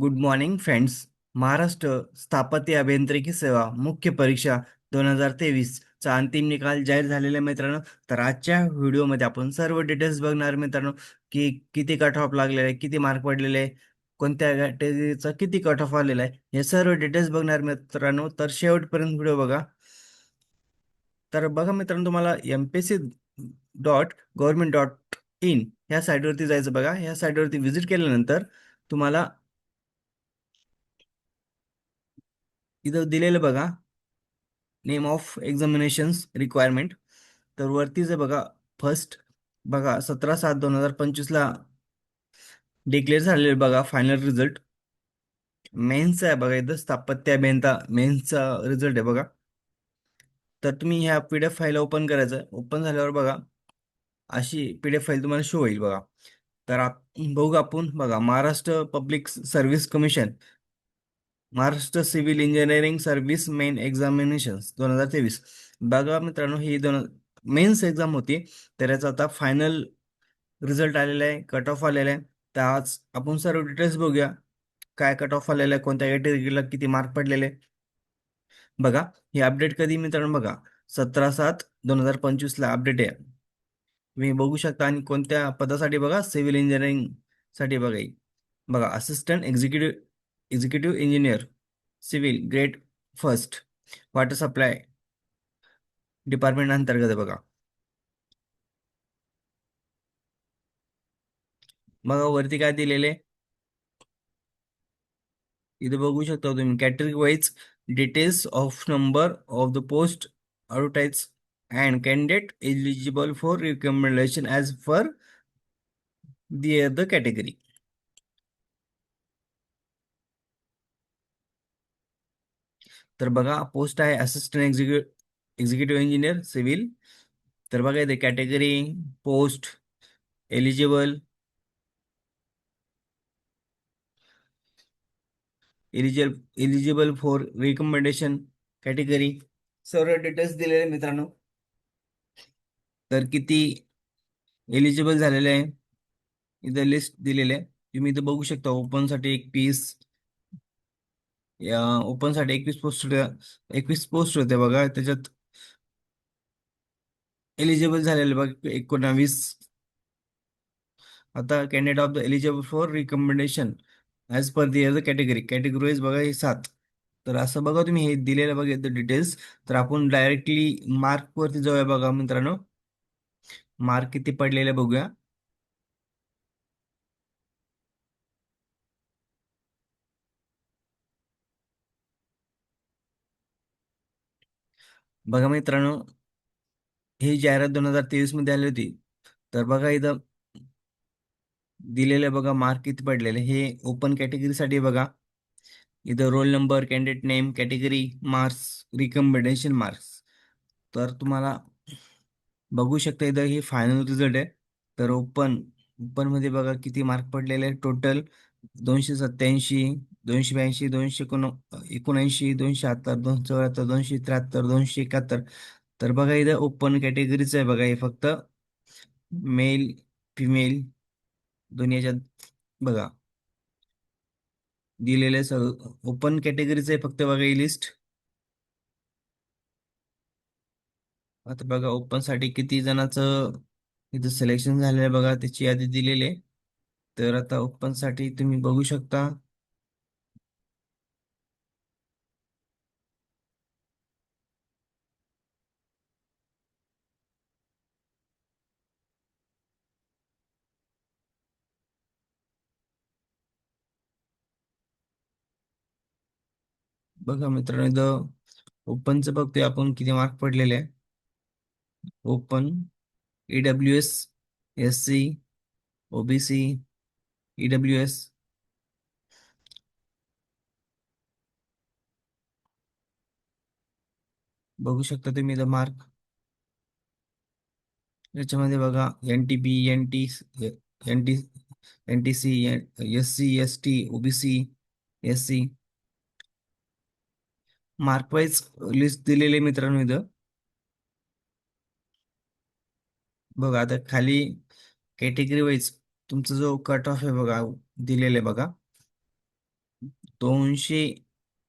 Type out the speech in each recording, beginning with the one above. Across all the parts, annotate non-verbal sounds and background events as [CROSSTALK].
Good morning friends Maharashtra स्थापत्य अभियांत्रिकी सेवा मुख्य परीक्षा दोन हजार तेवीस चा अंतिम निकाल जाहीर झालेला मित्रांनो तर आजच्या व्हिडिओमध्ये आपण सर्व डिटेल्स बघणार मित्रांनो की किती कट ऑफ लागलेला आहे किती मार्क पडलेले आहे कोणत्या कॅटेगरीचा किती कट ऑफ आलेला आहे हे सर्व डिटेल्स बघणार मित्रांनो. तर शेवटपर्यंत व्हिडिओ बघा. तर बघा मित्रांनो तुम्हाला M P C dot government dot in ह्या साईटवरती जायचं बघा. ह्या साईटवरती व्हिजिट केल्यानंतर तुम्हाला इथं दिलेलं बघा. नेम ऑफ एक्झामिनेशन्स रिक्वायरमेंट तर वरतीच आहे बघा फर्स्ट बघा सतरा सात दोन हजार पंचवीसला डिक्लेअर झालेले बघा फायनल रिझल्ट मेन्स आहे बघा इथं स्थापत्य अभियंता मेन्सचा रिझल्ट आहे बघा. तर तुम्ही ह्या P D F file open करायचं. ओपन झाल्यावर बघा अशी पी डी एफ फाईल तुम्हाला शो होईल बघा. तर आप बघू आपण बघा Maharashtra public service commission Maharashtra civil engineering service main examinations दोन हजार तेवीस. बघा मित्रांनो ही दोन मेन्स एक्झाम होती तर याचा आता फायनल रिझल्ट आलेला आहे कट ऑफ आलेला आहे. तर आज आपण सर्व डिटेल्स बघूया काय कट ऑफ आलेला आहे कोणत्या कॅटेगरीला किती मार्क पडलेले बघा हे अपडेट कधी मित्रांनो बघा सतरा सात दोन हजार पंचवीसला अपडेट आहे. तुम्ही बघू शकता आणि कोणत्या पदासाठी बघा सिव्हिल इंजिनिअरिंगसाठी बघा बघा assistant executive executive engineer civil grade first water supply department अंतर्गत आहे बघा. बघा वरती काय दिलेले? इथे बघू शकता तुम्ही category wise details of number of the post advertise and candidate eligible for recommendation as per the the category तर बघा पोस्ट आहे assistant execu executive engineer civil तर बघा इथे category post eligible eligible eligible for recommendation category सर्व details दिलेले मित्रांनो. तर किती एलिजिबल झालेले आहे? इथं लिस्ट दिलेले आहे. तुम्ही इथं बघू शकता ओपनसाठी एकवीस या ओपनसाठी एकवीस पोस्ट होत्या. एकवीस पोस्ट होत्या बघा. त्याच्यात एलिजिबल झालेले बघा. एकोणावीस. आता candidate of the eligible for recommendation as per the other category category बघा हे सात. तर असं बघा तुम्ही हे दिलेलं बघा इथं डिटेल्स तर आपण डायरेक्टली मार्कवरती जाऊया बघा मित्रांनो. मार्क किती पडलेले बघूया. बघा मित्रांनो ही जाहिरात दोन हजार तेवीसमध्ये आली होती. तर बघा इथं दिलेले बघा मार्क किती पडलेले. हे ओपन कॅटेगरीसाठी बघा. इथं roll number candidate name category marks recommendation marks तर तुम्हाला बघू शकता इथं हे फायनल रिझल्ट आहे. तर ओपन ओपनमध्ये बघा किती मार्क पडलेले आहे. टोटल दोनशे सत्याऐंशी दोनशे ब्याऐंशी दोनशे एकोण एकोणऐंशी दोनशे शहात्तर दोनशे चौऱ्याहत्तर दोनशे त्र्याहत्तर दोनशे एकाहत्तर. तर बघा इथं ओपन कॅटेगरीचं आहे बघा हे फक्त मेल फिमेल दोन्ही याच्यात बघा. दिलेले ओपन कॅटेगरीचं आहे फक्त बघा ही लिस्ट आता बघा ओपनसाठी किती जणांचं इथं सिलेक्शन झालेलं आहे बघा त्याची यादी दिलेली आहे. तर आता ओपनसाठी तुम्ही बघू शकता. बघा मित्रांनो इथं ओपनचं बघतोय आपण किती मार्क पडलेले आहे open E W S S C OBC E W S बघू शकता तुम्ही इथं मार्क याच्यामध्ये बघा N T B N T N T N T C S C S T OBC S C mark wise list दिलेली मित्रांनो इथं. बघा आता खाली कॅटेगरी वाईज तुमचा जो कट ऑफ आहे बघा दिलेला आहे बघा. दोनशे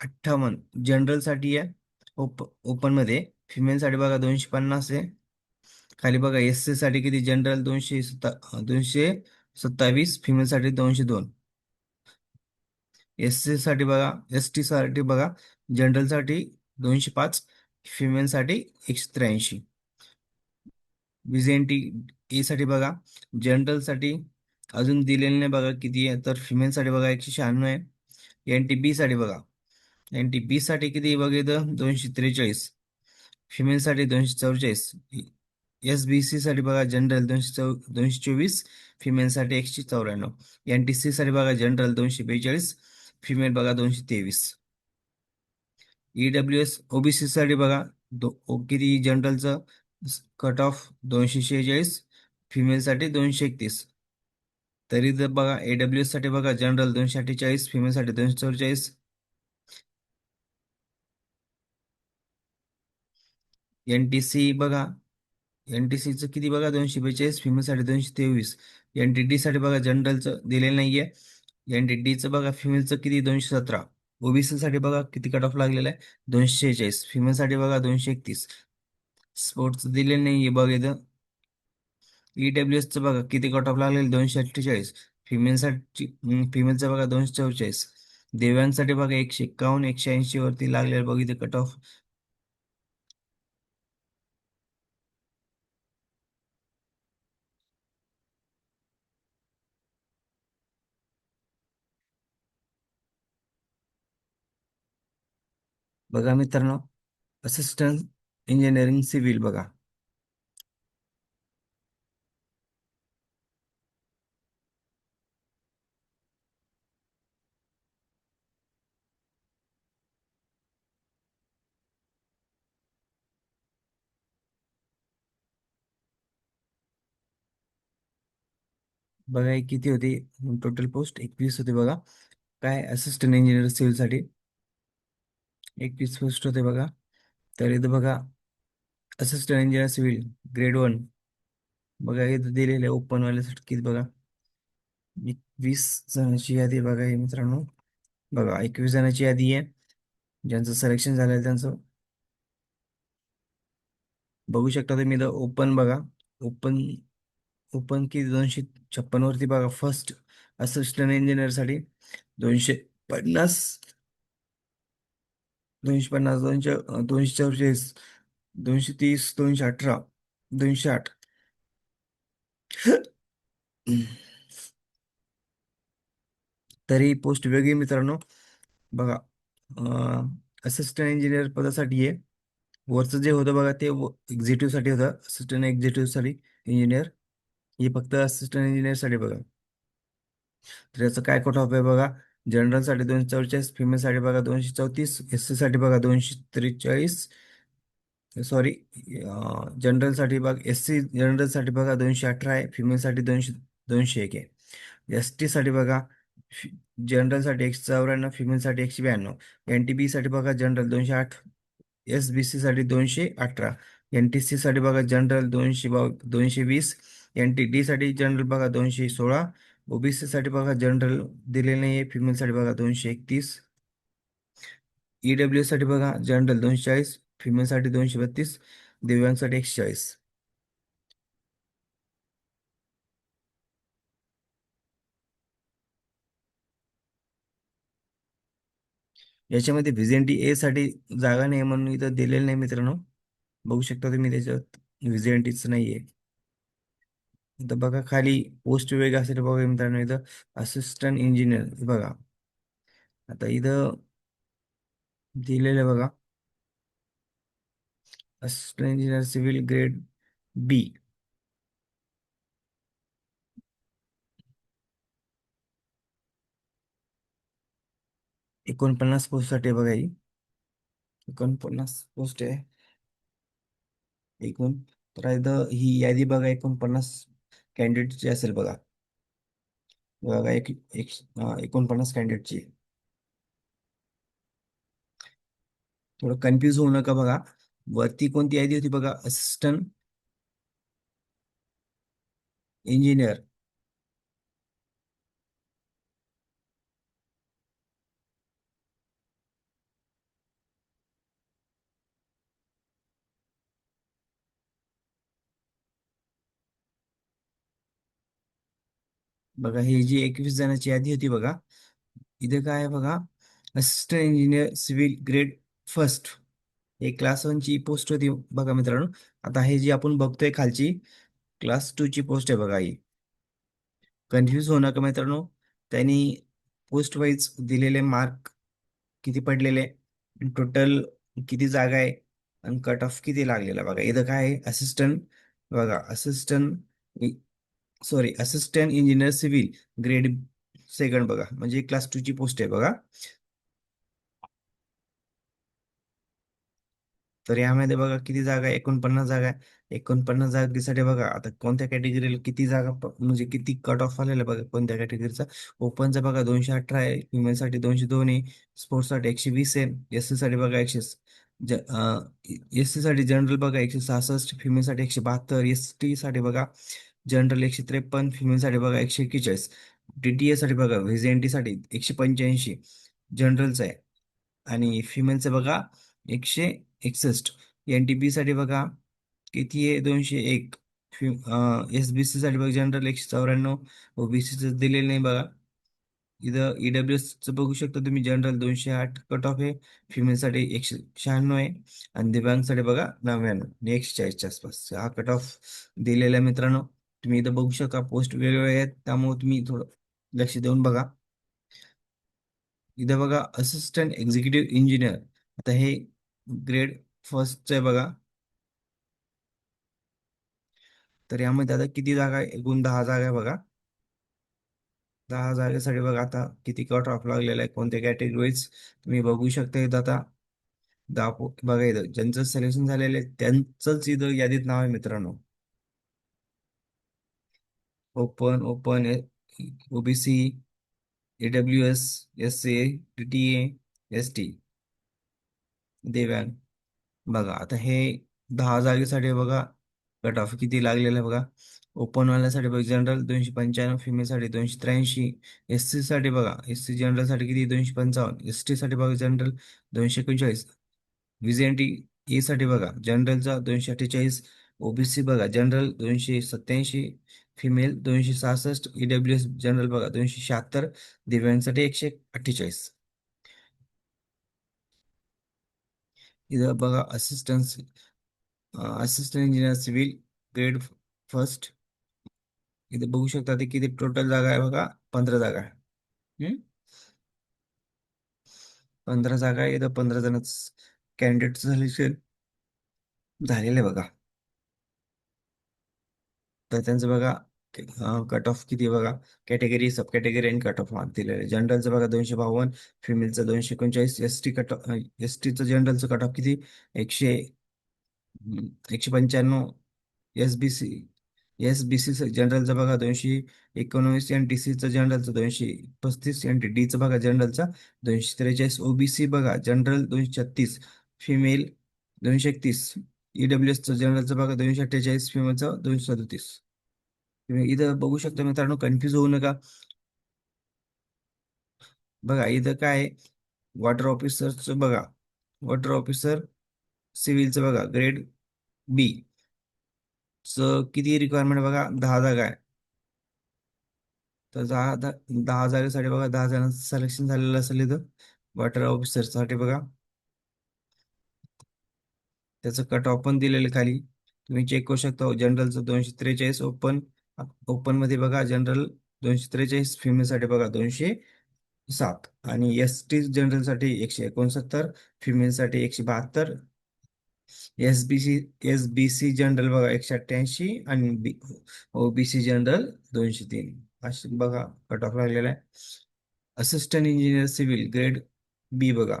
अठ्ठावन्न जनरलसाठी आहे. ओप ओपनमध्ये फिमेलसाठी बघा दोनशे पन्नास आहे. खाली बघा एस सी साठी किती? जनरल दोनशे सत्ता दोनशे सत्तावीस फिमेलसाठी दोनशे दोन. एस सी साठी बघा एस टी साठी बघा जनरलसाठी दोनशे पाच फिमेलसाठी एकशे त्र्याऐंशी. विजेंटी ए साठी बघा जनरलसाठी अजून दिलेले नाही बघा किती आहे तर फिमेलसाठी बघा एकशे शहाण्णव आहे. एन टी बी साठी बघा एन टी बी साठी किती बघितलं दोनशे त्रेचाळीस. फिमेलसाठी दोनशे चौवेचाळीस. एस बी सी साठी बघा जनरल दोनशे चौ दोनशे चोवीस फिमेलसाठी एकशे चौऱ्याण्णव. एन टी सी साठी बघा जनरल दोनशे बेचाळीस. फिमेल बघा दोनशे तेवीस. ईडब्ल्यू एस ओबीसी साठी बघा दो ओ किती जनरलचं कट ऑफ दोनशे शेहेचाळीस फिमेलसाठी दोनशे एकतीस. तरी जर बघा ए एससाठी बघा जनरल दोनशे अठ्ठेचाळीस फिमेलसाठी दोनशे चौवेचाळीस. एन टी सी बघा एन टी सीचं किती बघा दोनशे बेचाळीस फिमेलसाठी दोनशे तेवीस. एन टी डी साठी बघा जनरलचं दिलेलं नाही आहे एन टी डीचं बघा फिमेलचं किती? दोनशे सतरा. ओबीसी साठी बघा किती कट ऑफ लागलेला आहे? दोनशे शेहेचाळीस. फिमेलसाठी बघा दोनशे एकतीस. स्पोर्ट्स दिलेलं नाहीये बघ इथं. ईडब्ल्यू एसचं बघा किती कट ऑफ लागलेलं? दोनशे अठ्ठेचाळीस. फिमेलसाठी फिमेलचं बघा दोनशे चव्वेचाळीस दिव्यांसाठी बघा एकशे एकावन्न एकशे ऐंशी वरती लागलेलं बघ इथे कट ऑफ बघा मित्रांनो असिस्टंट इंजिनिअरिंग सिव्हिल बघा. बघा किती होती? टोटल पोस्ट एकवीस होते बघा. काय? असिस्टंट इंजिनियर सिव्हिलसाठी साठी एकवीस पोस्ट होते बघा. तर इथं बघा assistant engineer civil grade one बघा इथं दिलेलं आहे ओपन वाल्यासाठी किती बघा. एकवीस जणांची यादी बघा हे मित्रांनो. बघा एकवीस जणांची यादी आहे. ज्यांचं सिलेक्शन झालं त्यांचं. बघू शकता तुम्ही इथं ओपन बघा. ओपन ओपन की दोनशे छप्पन वरती बघा. फर्स्ट असिस्टंट इंजिनियरसाठी दोनशे पन्नास दोनशे पन्नास दोनशे दोनशे चौवेचाळीस दोनशे तीस दोनशे अठरा दोनशे आठ. [CLEARS THROAT] तरी पोस्ट वेगळी मित्रांनो. बघा असिस्टंट इंजिनियर पदासाठी आहे वरचं जे होतं बघा ते एक्झिक्युटिव्हसाठी होतं. असिस्टंट एक्झिक्युटिव्हसाठी इंजिनियर हे फक्त असिस्टंट इंजिनियरसाठी बघा. तर याचं काय कट ऑफ आहे बघा. जनरल साठी दोनशे चौवेचाळीस फिमेल साठी बघा दोनशे चौतीस एस सी साठी बघा दोनशे त्रेचाळीस सॉरी जनरल साठी बघा एस सी जनरल साठी बघा दोनशे अठरा आहे फिमेल साठी दोनशे दोनशे एक आहे एस टी साठी बघा जनरल साठी एकशे चौऱ्याण्णव फिमेल साठी एकशे ब्याण्णव एन टी बी साठी बघा जनरल दोनशे आठ एस बी सी साठी दोनशे अठरा एन टी सी साठी बघा जनरल दोनशे दोनशे वीस एन टी डी साठी जनरल बघा दोनशे सोळा ओबीसी साठी बघा जनरल दिलेले नाही आहे फिमेलसाठी बघा दोनशे एकतीस. ईडब्ल्यू साठी बघा जनरल दोनशे चाळीस फिमेलसाठी दोनशे बत्तीस दिव्यांसाठी एकशे चाळीस याच्यामध्ये व्हिजेंटी ए साठी जागा नाही म्हणून इथं दिलेलं नाही मित्रांनो. बघू शकता तुम्ही त्याच्यात व्हिजेंटीच आहे इथं बघा खाली पोस्ट वेगळं असेल बघा मित्रांनो इथं असिस्टंट इंजिनियर बघा. आता इथं दिलेलं बघा. Assistant engineer civil grade B एकोणपन्नास पोस्टसाठी बघा ही. एकोणपन्नास पोस्ट आहे. एकूण. तर इथं ही यादी बघा एकोणपन्नास कॅन्डिडेटची असेल बघा. बघा एक एक एकोणपन्नास कॅन्डिडेटची. थोडं कन्फ्यूज होऊ नका बघा. वरती कोणती यादी होती बघा? असिस्टंट इंजिनियर बघा ही जी एकवीस जणांची यादी होती बघा इथे काय आहे बघा assistant engineer civil grade first. हे क्लास ची पोस्ट होती बघा मित्रांनो. आता हे जी आपण बघतोय खालची क्लास टू ची पोस्ट आहे बघा ही. कन्फ्यूज होऊ नका मित्रांनो. त्यांनी पोस्ट वाईज दिलेले मार्क किती पडलेले टोटल किती जागा आहे आणि कट ऑफ किती लागलेला बघा. इथं काय आहे? असिस्टंट बघा assistant sorry assistant engineer civil grade second बघा. म्हणजे क्लास टू ची पोस्ट आहे बघा. तर यामध्ये बघा किती जागा आहे? एकोणपन्नास जागा आहे. एकोणपन्नास जागेसाठी बघा आता कोणत्या कॅटेगरीला किती जागा म्हणजे किती कट ऑफ आलेला आहे बघा? कोणत्या कॅटेगरीचा ओपनचा बघा दोनशे अठरा आहे. साठी दोनशे दोन आहे. स्पोर्ट्ससाठी एकशे वीस आहे. एस सी साठी बघा एकशे एस सी साठी जनरल बघा एकशे सहासष्ट. फिमेलसाठी एकशे बहात्तर. एस टी साठी बघा जनरल एकशे त्रेपन्न फिमेलसाठी बघा एकशे एक्केचाळीस. टी टी एसाठी साठी बघा एन टीसाठी एकशे पंच्याऐंशी. जनरलचं आहे. आणि फिमेलचं बघा एकशे एकसष्ट. एन टी पी साठी बघा किती आहे? दोनशे एक. एस बी सी साठी बघा जनरल एकशे चौऱ्याण्णव. ओ बी सीचं दिलेलं नाही बघा. इथं ई डब्ल्यू एसचं बघू शकता तुम्ही जनरल दोनशे आठ. कट ऑफ आहे. फिमेलसाठी एकशे शहाण्णव आहे. आणि दिव्यांगसाठी बघा नव्याण्णव. आणि एकशे चाळीसच्या आसपास. हा कट ऑफ दिलेला आहे मित्रांनो. तुम्ही इथं बघू शकता पोस्ट वेगवेगळे आहेत. त्यामुळे तुम्ही थोडं लक्ष देऊन बघा. इथं बघा असिस्टंट एक्झिक्युटिव्ह इंजिनियर आता हे ग्रेड फर्स्टचं आहे बघा. तर यामध्ये आता किती जागा आहे? एकूण दहा जागा आहे बघा. दहा जागेसाठी बघा आता किती कट ऑफ लागलेला आहे कोणत्या कॅटेगरीज तुम्ही बघू शकता इथं आता. दहा बघा इथं ज्यांचं सिलेक्शन झालेलं आहे त्यांचंच इथं यादीत नाव आहे मित्रांनो. Open open OBC E W S S C T T S T दिव्यांग बघा, आता हे दहा जागेसाठी बघा कट ऑफ़ किती लागलेला आहे बघा. ओपन वाल्यासाठी जनरल दोनशे पंच्याण्णव फिमेलसाठी दोनशे त्र्याऐंशी एस सी साठी बघा एस सी जनरलसाठी किती, दोनशे पंचावन्न एस टी साठी बघा जनरल दोनशे एकोणचाळीस व्हीजेएनटी ए साठी बघा जनरलचा दोनशे अठ्ठेचाळीस ओबीसी बघा जनरल दोनशे सत्याऐंशी फिमेल दोनशे सहासष्ट ईडब्ल्यू एस जनरल बघा दोनशे शहात्तर दिव्यांसाठी एकशे अठ्ठेचाळीस. इथं बघा assistance assistant engineer civil grade first इथे बघू शकता ते किती टोटल जागा आहे बघा पंधरा जागा आहे. हम्म? पंधरा जागा आहे इथं पंधरा जण कॅन्डिडेट सिलेक्शन झालेलं आहे बघा. तर त्यांचं बघा कट ऑफ किती बघा कॅटेगरी सब कॅटेगरी आणि कट ऑफ मार्क दिलेले. आहे जनरलचं बघा दोनशे बावन्न फिमेलचं दोनशे एकोणचाळीस एस टी कट एस टीचं जनरलचं कट ऑफ किती? एकशे एकशे पंच्याण्णव S B C S B C जनरलचं बघा दोनशे एकोणवीस एन टी सीचं जनरलचं दोनशे पस्तीस एन टी डीचं बघा जनरलचा दोनशे त्रेचाळीस. ओबीसी बघा जनरल दोनशे छत्तीस फिमेल दोनशे एकतीस. ईडब्ल्यू एसचं जनरलचं बघा दोनशे अठ्ठेचाळीस फिमेलचं दोनशे सदतीस. तुम्ही इथं बघू शकता मित्रांनो कन्फ्यूज होऊ नका. बघा इथं काय आहे? वॉटर ऑफिसरचं बघा. वॉटर ऑफिसर सिव्हिलचं बघा ग्रेड बी च किती रिक्वायरमेंट बघा? दहा जागा आहे. तर दहा दहा जागेसाठी बघा दहा जणांचं सिलेक्शन झालेलं असेल इथं. वॉटर ऑफिसरसाठी बघा. त्याचं कट ऑफ पण दिलेलं खाली. तुम्ही चेक करू शकता हो, जनरलचं दोनशे त्रेचाळीस ओपन ओपनमध्ये बघा जनरल दोनशे त्रेचाळीस फिमेलसाठी बघा दोनशे सात. आणि एस टी जनरलसाठी एकशे एकोणसत्तर फिमेलसाठी एकशे बहात्तर. S B C S B C general बघा एकशे अठ्ठ्याऐंशी आणि बी ओबीसी जनरल दोनशे तीन. असे बघा कट ऑफ लागलेला आहे. Assistant engineer civil grade B बघा.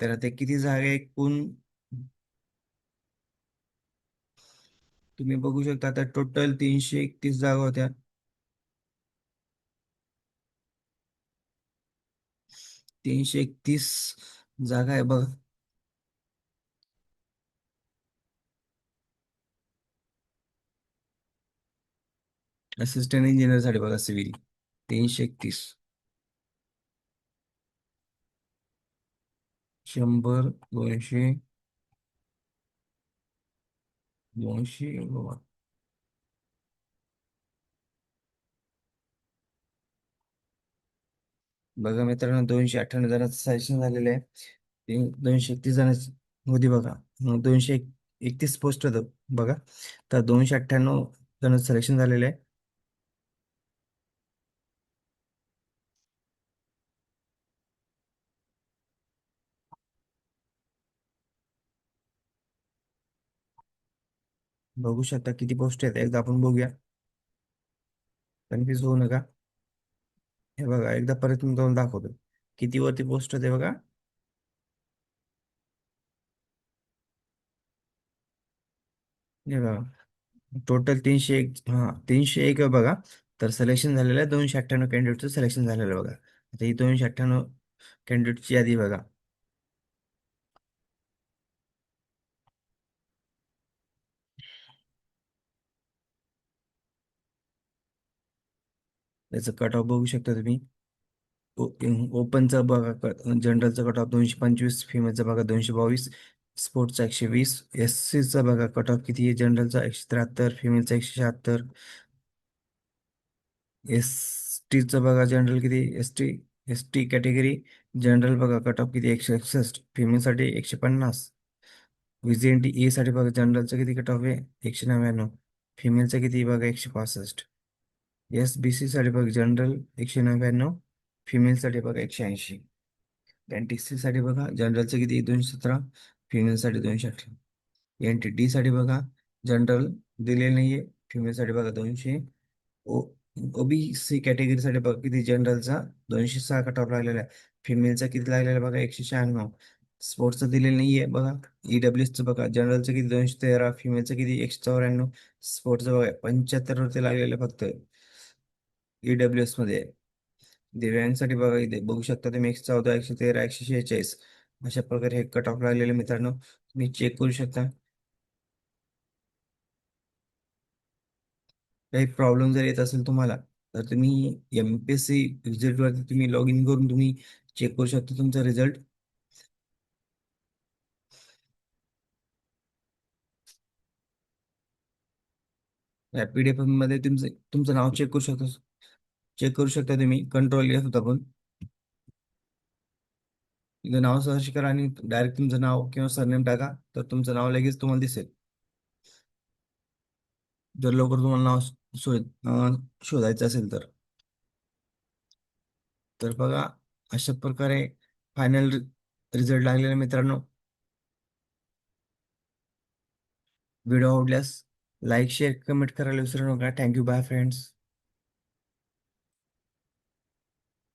तर ते किती जागा एकूण तुम्ही बघू शकता आता टोटल तीनशे एकतीस जागा होत्या. तीनशे एकतीस जागा आहे बघा. असिस्टंट इंजिनियरसाठी बघा सिव्हिल तीनशे एकतीस. शंभर दोनशे दोनशे बघा मित्रांनो दोनशे अठ्ठ्याण्णव जणांचं सजेशन झालेलं आहे. दोनशे एकतीस जण होती बघा. दोनशे एकतीस पोस्ट होतं बघा. तर दोनशे अठ्ठ्याण्णव जण सिलेक्शन झालेलं आहे. बघू शकता किती पोस्ट आहेत. एकदा आपण बघूया. कन्फ्यूज होऊ नका. हे बघा एकदा परत मी तुम्हाला दाखवतो. किती वरती पोस्ट होते बघा. हे बघा. टोटल तीनशे एक हा तीनशे एक आहे बघा. तर सिलेक्शन झालेलं आहे दोनशे अठ्ठ्याण्णव कॅन्डिडेटचं सिलेक्शन झालेलं बघा. आता ही दोनशे अठ्ठ्याण्णव कॅन्डिडेटची यादी बघा. त्याचं कट ऑफ बघू शकता तुम्ही. ओपनचा बघा जनरलचा कट ऑफ दोनशे पंचवीस फिमेलचा बघा दोनशे बावीस स्पोर्ट्सचा एकशे वीस एस सीचा बघा कट ऑफ किती आहे जनरलचा एकशे त्र्याहत्तर फिमेलचा एकशे शहात्तर. एस टीचा बघा जनरल किती S T S T category general बघा कट ऑफ किती एकशे एकसष्ट फिमेलसाठी एकशे पन्नास. व्ही टी ए साठी बघा जनरलचं किती कट ऑफ आहे एकशे नव्याण्णव. फिमेलचं किती बघा एकशे पासष्ट. एस बी सी साठी बघा जनरल एकशे नव्याण्णव फिमेलसाठी बघा एकशे ऐंशी. एन टी सी साठी बघा जनरलचं किती? दोनशे सतरा फिमेलसाठी दोनशे अठरा. एन टी डीसाठी बघा जनरल दिलेलं नाहीये फिमेलसाठी बघा दोनशे. ओ ओबीसी कॅटेगरीसाठी बघा किती? जनरलचा दोनशे सहा कटावर लागलेला आहे. फिमेलचा किती लागलेला आहे बघा? एकशे शहाण्णव. स्पोर्ट्सचं दिलेलं नाही आहे बघा ईडब्ल्यूचं बघा जनरलचं किती? दोनशे तेरा फिमेलचं किती? एकशे चौऱ्याण्णव. स्पोर्ट्सचं बघा पंच्याहत्तर वरती लागलेलं आहे ईडब्ल्यू एसमध्ये दिव्यांसाठी बघा इथे बघू शकता तुम्ही एकशे चौदा एकशे तेरा एकशे शेहेचाळीस अशा प्रकारे हे कट ऑफ लागलेले मित्रांनो. तुम्ही चेक करू शकता. काही प्रॉब्लेम जर येत असेल तुम्हाला तर तुम्ही एम पी एस सी रिझल्टवरती तुम्ही लॉग इन करून तुम्ही चेक करू शकता तुमचा रिझल्ट या पी डी एफमध्ये तुमचं तुमचं नाव चेक करू शकता. चेक करू शकता तुम्ही. कंट्रोल एफ होता पण नाव सर्च करा आणि डायरेक्ट तुमचं नाव किंवा सरनेम टाका तर तुमचं नाव लगेच तुम्हाला दिसेल. जर लवकर तुम्हाला नाव शोध शोधायचं असेल तर. तर बघा अशा प्रकारे फायनल रिझल्ट लागलेला मित्रांनो. व्हिडिओ आवडल्यास लाईक शेअर कमेंट करायला विसरू नका. Thank you bye friends